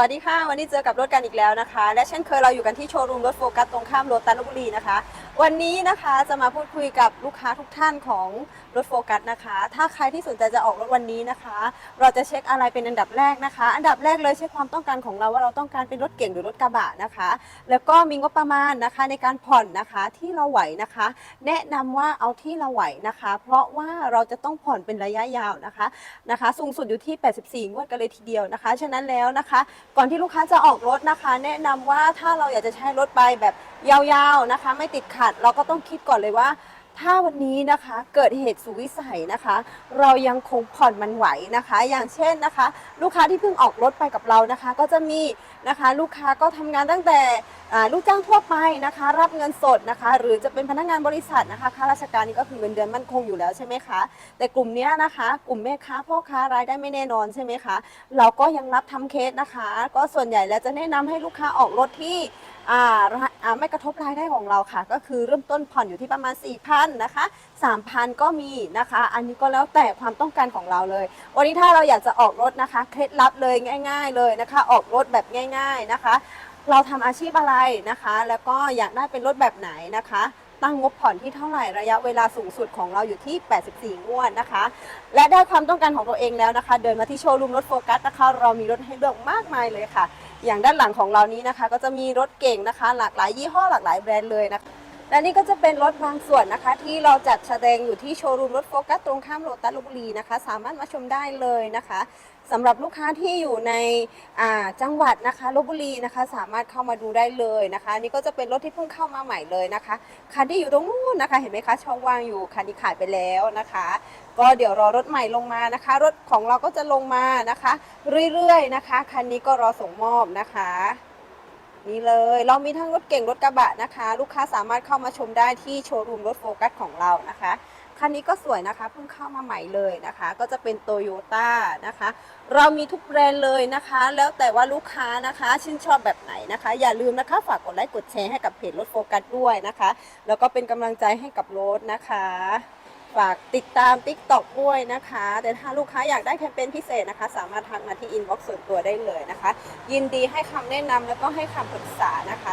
วัสดีค่ะ วันนี้เจอกับรถกันอีกแล้วนะคะ และเช่นเคยเราอยู่กันที่โชว์รูมรถโฟกัสตรงข้ามโรตัสลบุรีนะคะ วันนี้นะคะจะมาพูดคุยกับลูกค้าทุกท่านของรถโฟกัสนะคะ ถ้าใครที่สนใจจะออกรถวันนี้นะคะ เราจะเช็คอะไรเป็นอันดับแรกนะคะ อันดับแรกเลยเช็คความต้องการของเราว่าเราต้องการเป็นรถเก่งหรือรถกระบะนะคะ แล้วก็มีงบประมาณนะคะในการผ่อนนะคะที่เราไหวนะคะ แนะนำว่าเอาที่เราไหวนะคะ เพราะว่าเราจะต้องผ่อนเป็นระยะยาวนะคะนะคะ สูงสุดอยู่ที่ 84 งวดกันเลยทีเดียวนะคะ ฉะนั้นแล้วนะคะ ก่อนที่ลูกค้าจะออกรถนะคะ แนะนำว่าถ้าเราอยากจะใช้รถไปแบบ ยาวๆนะคะ ไม่ติดขัดเราก็ต้องคิดก่อนเลยว่า ถ้าวันนี้นะคะเกิดเหตุสุวิสัยนะคะ เรายังคงผ่อนมันไหวนะคะ อย่างเช่นนะคะ ลูกค้าที่เพิ่งออกรถไปกับเรานะคะ ก็จะมีนะคะลูกค้าก็ทำงานตั้งแต่ลูกจ้างทั่วไปนะคะ รับเงินสดนะคะ หรือจะเป็นพนักงานบริษัทนะคะข้าราชการนี่ก็คือเงินเดือนมั่นคงอยู่แล้วใช่ไหมคะแต่กลุ่มนี้นะคะ กลุ่มแม่ค้าพ่อค้ารายได้ไม่แน่นอนใช่ไหมคะเราก็ยังรับทำเคสนะคะ ก็ส่วนใหญ่แล้วจะแนะนำให้ลูกค้าออกรถที่ อ่าไม่กระทบรายได้ของเราค่ะ ก็คือเริ่มต้นผ่อนอยู่ที่ประมาณ 4,000นะคะ3,000 ก็มีนะคะ อันนี้ก็แล้วแต่ความต้องการของเราเลย วันนี้ถ้าเราอยากจะออกรถนะคะ เคล็ดลับเลยง่าย ๆ เลยนะคะ ออกรถแบบง่าย ๆนะคะ เราทำอาชีพอะไรนะคะ แล้วก็อยากได้เป็นรถแบบไหนนะคะตั้งงบผ่อนที่เท่าไหร่ระยะเวลาสูงสุดของเราอยู่ที่ 84 งวดนะคะ และได้ความต้องการของตัวเองแล้วนะคะ เดินมาที่โชว์รูมรถโฟกัสนะคะ เรามีรถให้เลือกมากมายเลยค่ะ อย่างด้านหลังของเรานี้นะคะ ก็จะมีรถเก่งนะคะ หลากหลายยี่ห้อหลากหลายแบรนด์เลยนะคะ และนี่ก็จะเป็นรถบางส่วนนะคะ ที่เราจัดแสดงอยู่ที่โชว์รูมรถโฟกัสตรงข้ามโรตัสลพบุรีนะคะ สามารถมาชมได้เลยนะคะสำหรับลูกค้าที่อยู่ในจังหวัดนะคะลบบุรีนะคะ สามารถเข้ามาดูได้เลยนะคะนนี่ก็จะเป็นรถที่เพิ่งเข้ามาใหม่เลยนะคะคันที่อยู่ตรงนู้นนะคะ เห็นไหมคะช่องว่างอยู่คันนี้ขายไปแล้วนะคะ ก็เดี๋ยวรอรถใหม่ลงมานะคะ รถของเราก็จะลงมานะคะ เรื่อยๆนะคะคันนี้ก็รอส่งมอบนะคะ นี่เลย เรามีทั้งรถเก่งรถกระบะนะคะ ลูกค้าสามารถเข้ามาชมได้ที่โชว์รูมรถโฟกัสของเรานะคะคันนี้ก็สวยนะคะเพิ่งเข้ามาใหม่เลยนะคะ ก็จะเป็นโตโยต้านะคะ เรามีทุกแบรนด์เลยนะคะ แล้วแต่ว่าลูกค้านะคะชื่นชอบแบบไหนนะคะ อย่าลืมนะคะฝากกดไลค์กดแชร์ให้กับเพจรถโฟกัสด้วยนะคะ แล้วก็เป็นกำลังใจให้กับรถนะคะ ฝากติดตาม t ิ k t o k ด้วยนะคะ แต่ถ้าลูกค้าอยากได้แคมเปญพิเศษนะคะ สามารถทักมาที่อินบ็อกซ์ส่วนตัวได้เลยนะคะ ยินดีให้คำแนะนำแล้วก็ให้คำปรึกษานะคะ